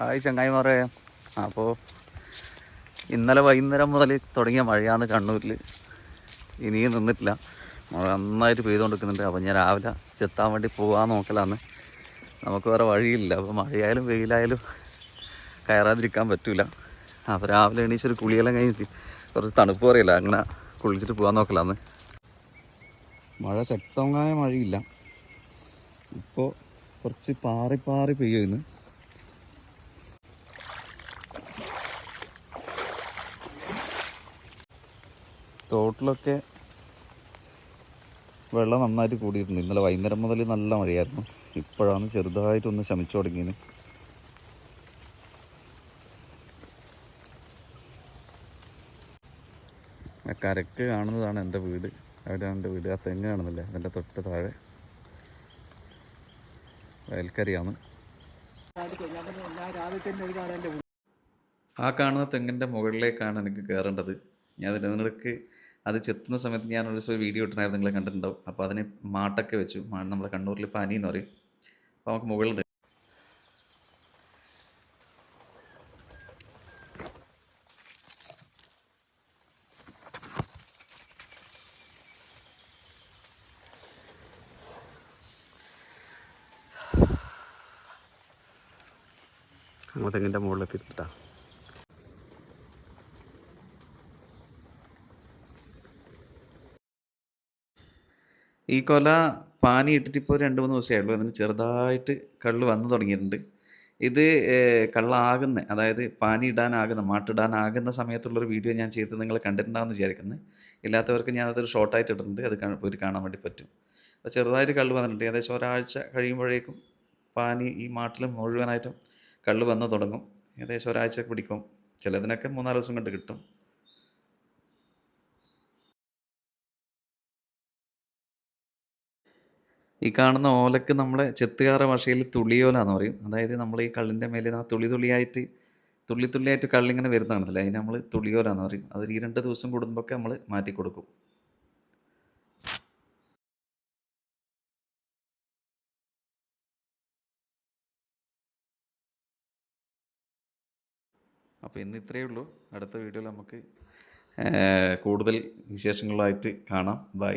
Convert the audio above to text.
Hi ചങ്ങായിമാരെ. അപ്പോൾ ഇന്നലെ വൈകുന്നേരം മുതൽ തുടങ്ങിയ മഴയാണ് കണ്ണൂരിൽ ഇനിയും നിന്നിട്ടില്ല. മഴ നന്നായിട്ട് പെയ്തുകൊണ്ടിരിക്കുന്നുണ്ട് അപ്പോൾ ഞാൻ രാവിലെ ചെത്താൻ വേണ്ടി പോകാൻ നോക്കലാന്ന് നമുക്ക് വേറെ വഴിയില്ല. അപ്പോൾ മഴയായാലും വെയിലായാലും കയറാതിരിക്കാൻ പറ്റില്ല അപ്പോൾ രാവിലെ എണീച്ചൊരു കുളിയെല്ലാം കഴിഞ്ഞിട്ട് കുറച്ച് തണുപ്പ് പറയില്ല അങ്ങനെ കുളിച്ചിട്ട് പോകാൻ നോക്കലാന്ന് മഴ ശക്തമായ മഴയില്ല. ഇപ്പോൾ കുറച്ച് പാറി പാറി പെയ്യുന്നു തോട്ടിലൊക്കെ വെള്ളം നന്നായിട്ട് കൂടിയിട്ടുണ്ട് ഇന്നലെ വൈകുന്നേരം മുതൽ നല്ല മഴയായിരുന്നു. ഇപ്പോഴാണ് ചെറുതായിട്ടൊന്ന് ശമിച്ചു തുടങ്ങിയത്. ആ കരക്ക് കാണുന്നതാണ് എന്റെ വീട്. അവിടെയാണ് എന്റെ വീട്. ആ തെങ്ങ് കാണുന്നില്ലേ? അതിന്റെ തൊട്ട് താഴെ. വയൽക്കരയാണ്. ആ കാണുന്ന തെങ്ങിന്റെ മുകളിലേക്കാണ് എനിക്ക് കയറേണ്ടത്. ഞാൻ അതിന്റെ നിനക്ക് അത് ചെത്തുന്ന സമയത്ത് ഞാൻ ഒരു ദിവസം വീഡിയോ ഇട്ടുണ്ടായിരുന്നു നിങ്ങളെ കണ്ടിട്ടുണ്ടാവും. അപ്പോൾ അതിനെ മാട്ടൊക്കെ വെച്ചു. മാ നമ്മുടെ കണ്ണൂരിൽ പനി എന്ന് പറയും. അപ്പോൾ നമുക്ക് മുകളിൽ അങ്ങ് തെങ്ങിന്റെ മുകളിലെത്തിയിട്ടാ ഈ കൊല പാനി ഇട്ടിട്ട് ഇപ്പോൾ രണ്ട് മൂന്ന് ദിവസമേ ഉള്ളൂ. അതിന് ചെറുതായിട്ട് കള്ള് വന്നു തുടങ്ങിയിട്ടുണ്ട്. ഇത് കള്ളാകുന്ന അതായത് പാനി ഇടാനാകുന്ന മാട്ടിടാനാകുന്ന സമയത്തുള്ളൊരു വീഡിയോ ഞാൻ ചെയ്ത് നിങ്ങൾ കണ്ടിട്ടുണ്ടാകുമെന്ന് വിചാരിക്കുന്നത് ഇല്ലാത്തവർക്ക് ഞാൻ അതൊരു ഷോർട്ടായിട്ട് ഇട്ടിട്ടുണ്ട്. അത് പോയിട്ട് കാണാൻ വേണ്ടി പറ്റും. അപ്പോൾ ചെറുതായിട്ട് കള്ള് വന്നിട്ടുണ്ട്. ഏകദേശം ഒരാഴ്ച കഴിയുമ്പോഴേക്കും പാനി ഈ മാട്ടിൽ മുഴുവനായിട്ടും കള്ള് വന്ന് തുടങ്ങും. ഏകദേശം ഒരാഴ്ച പിടിക്കും. ചിലതിനൊക്കെ മൂന്നാൽ ദിവസം കൊണ്ട് കിട്ടും. ഈ കാണുന്ന ഓലക്ക് നമ്മളെ ചെത്തുകാറ ഭാഷയിൽ തുളിയോല എന്ന് പറയും. അതായത് നമ്മൾ ഈ കള്ളിന്റെ മേലെ ആ തുളി തുള്ളിയായിട്ട് തുള്ളി തുള്ളിയായിട്ട് കള്ളിങ്ങനെ വരുന്നതാണല്ലേ? അതിന് നമ്മൾ തുളിയോല എന്ന് പറയും. അത് ഈ രണ്ട് ദിവസം കൂടുമ്പോഴൊക്കെ നമ്മൾ മാറ്റി കൊടുക്കും. അപ്പോൾ ഇന്ന് ഇത്രയേ ഉള്ളൂ. അടുത്ത വീഡിയോയിൽ നമുക്ക് കൂടുതൽ വിശേഷങ്ങളായിട്ട് കാണാം. ബൈ.